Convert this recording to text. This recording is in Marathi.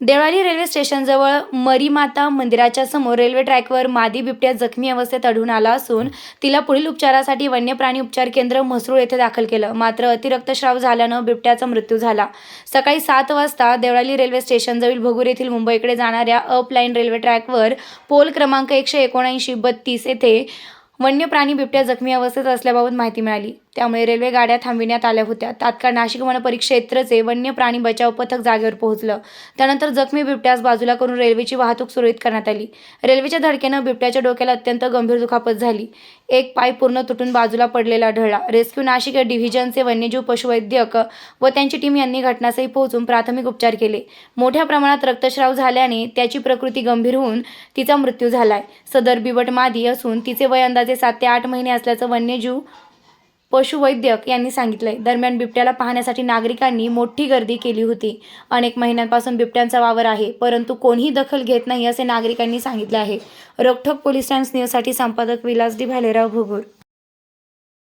देवळाली रेल्वे स्टेशनजवळ मरीमाता मंदिराच्या समोर रेल्वे ट्रॅकवर मादी बिबट्या जखमी अवस्थेत आढळून आला असून तिला पुढील उपचारासाठी वन्य प्राणी उपचार केंद्र म्हसरूळ येथे दाखल केलं. मात्र अतिरक्तस्राव झाल्यानं बिबट्याचा मृत्यू झाला. सकाळी सात वाजता देवळाली रेल्वे स्टेशनजवळ भगूर येथील मुंबईकडे जाणाऱ्या अप लाईन रेल्वे ट्रॅकवर पोल क्रमांक एकशे एकोणऐंशी बत्तीस येथे वन्य प्राणी बिबट्या जखमी अवस्थेत असल्याबाबत माहिती मिळाली. त्यामुळे रेल्वे गाड्या थांबविण्यात आल्या होत्या. तात्काळ नाशिक वनपरिक्षेत्रचे वन्य प्राणी बचाव पथक जागेवर पोहोचलं. त्यानंतर जखमी बिबट्यास बाजूला करून रेल्वेची वाहतूक सुरळीत करण्यात आली. रेल्वेच्या धडकेनं बिबट्याच्या डोक्याला अत्यंत गंभीर दुखापत झाली. एक पाय पूर्ण तुटून बाजूला पडलेला आढळला रेस्क्यू नाशिक डिव्हिजनचे वन्यजीव पशुवैद्यक व त्यांची टीम यांनी घटनास्थळी पोहोचून प्राथमिक उपचार केले. मोठ्या प्रमाणात रक्तस्राव झाल्याने त्याची प्रकृती गंभीर होऊन तिचा मृत्यू झालाय. सदर बिबट मादी असून तिचे वय अंदाजे सात ते आठ महिने असल्याचं वन्यजीव पशुवैद्यक यांनी सांगितलंय दरम्यान बिबट्याला पाहण्यासाठी नागरिकांनी मोठी गर्दी केली होती. अनेक महिन्यांपासून बिबट्यांचा वावर आहे परंतु कोणीही दखल घेत नाही असे नागरिकांनी सांगितले आहे. रोकठोक पोलीस टाइम्स न्यूजसाठी संपादक विलास डी भालेराव भुगूर.